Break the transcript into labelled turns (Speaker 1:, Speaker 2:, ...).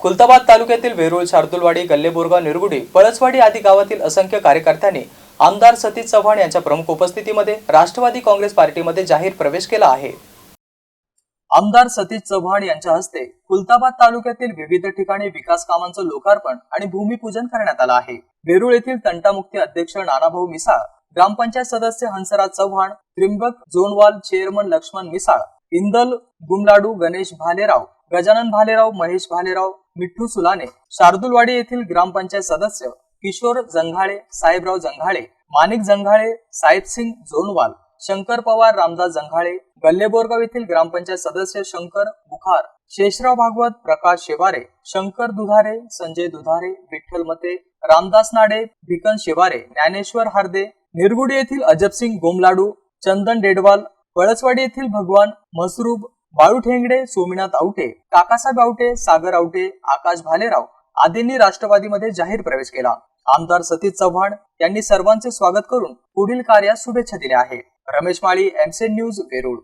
Speaker 1: खुलताबाद तालुक्यातील वेरूळ शार्दुलवाडी गल्लेबोरगाव निरगुडी पळसवाडी आदी गावातील असंख्य कार्यकर्त्यांनी आमदार सतीश चव्हाण यांच्या प्रमुख उपस्थितीमध्ये राष्ट्रवादी काँग्रेस पार्टीमध्ये जाहीर प्रवेश केला आहे. आमदार सतीश चव्हाण यांच्या हस्ते खुलताबाद तालुक्यातील विविध ठिकाणी विकास कामांचं लोकार्पण आणि भूमिपूजन करण्यात आलं आहे. वेरूळ येथील तंटामुक्ती अध्यक्ष नानाभाऊ मिसाळ ग्रामपंचायत सदस्य हंसराज चव्हाण त्रिंबक जोनवाल चेअरमन लक्ष्मण मिसाळ इंदल गुमलाडू गणेश भालेराव गजानन भालेराव महेश भालेराव मिठ्ठू सुलाने शार्दुलवाडी येथील ग्रामपंचायत सदस्य किशोर जंघाळे साहेबराव जंघाळे माणिक जंघाळे साहेबसिंग जोनवाल शंकर पवार रामदास जंघाळे गल्लेबोरगाव येथील ग्रामपंचायत सदस्य शंकर बुखार शेषराव भागवत प्रकाश शेवारे शंकर दुधारे संजय दुधारे विठ्ठल मते रामदास नाडे भिकन शेवारे ज्ञानेश्वर हार्दे निरगुडी येथील अजबसिंग गोमलाडू चंदन डेडवाल पळसवाडी येथील भगवान मसरूब बाळू ठेंगडे सोमनाथ आवटे काकासाहेब आवटे सागर आवटे आकाश भालेराव आदींनी राष्ट्रवादीमध्ये जाहीर प्रवेश केला. आमदार सतीश चव्हाण यांनी सर्वांचे स्वागत करून पुढील कार्यास शुभेच्छा दिल्या आहे रमेश माळी एमसी न्यूज वेरूळ.